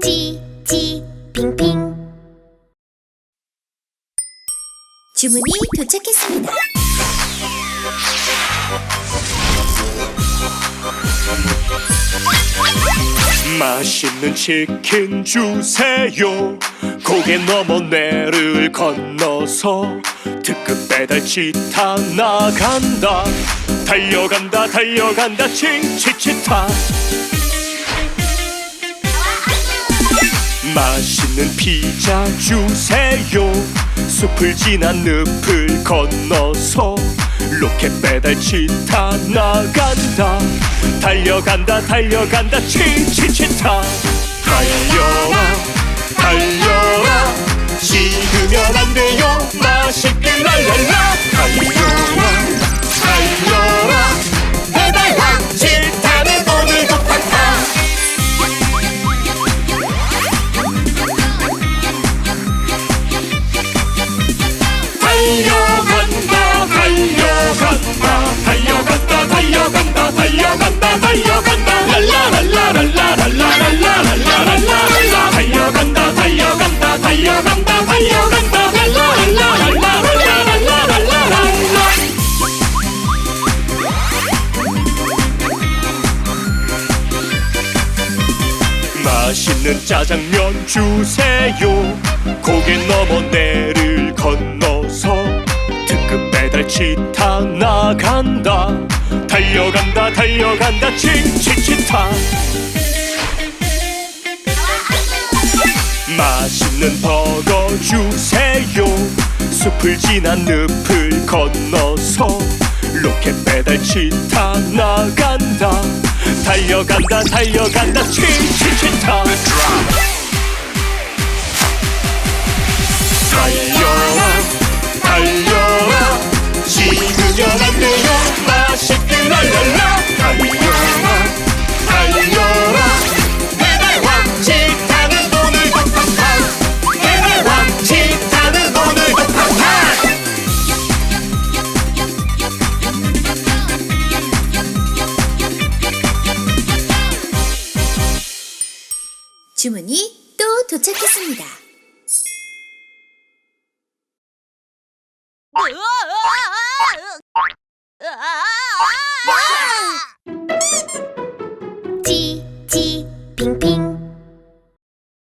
지, 지, 빙빙. 주문이 도착했습니다. 맛있는 치킨 주세요 고개 넘어 내를 건너서 특급 배달치 타 나간다. 달려간다 달려간다 칭치치타. 맛있는 피자 주세요. 숲을 지나 늪을 건너서 로켓 배달치 타 나간다. 달려간다 달려간다 칭칭칭타. 달려라 달려라 맛있게 랄랄라. 달려라 달려라. 배달왕 치타는 오늘도 팡팡 달려 맛있는 짜장면 주세요. 고개 넘어 내를 건너서 특급 배달치 타 나간다. 달려간다 달려간다 칭칭칭타. 맛있는 버거 주세요. 숲을 지나 늪을 건너서 로켓 배달치 타 나간다 달려간다 달려간다 칭칭칭 타 주문이 또 도착했습니다.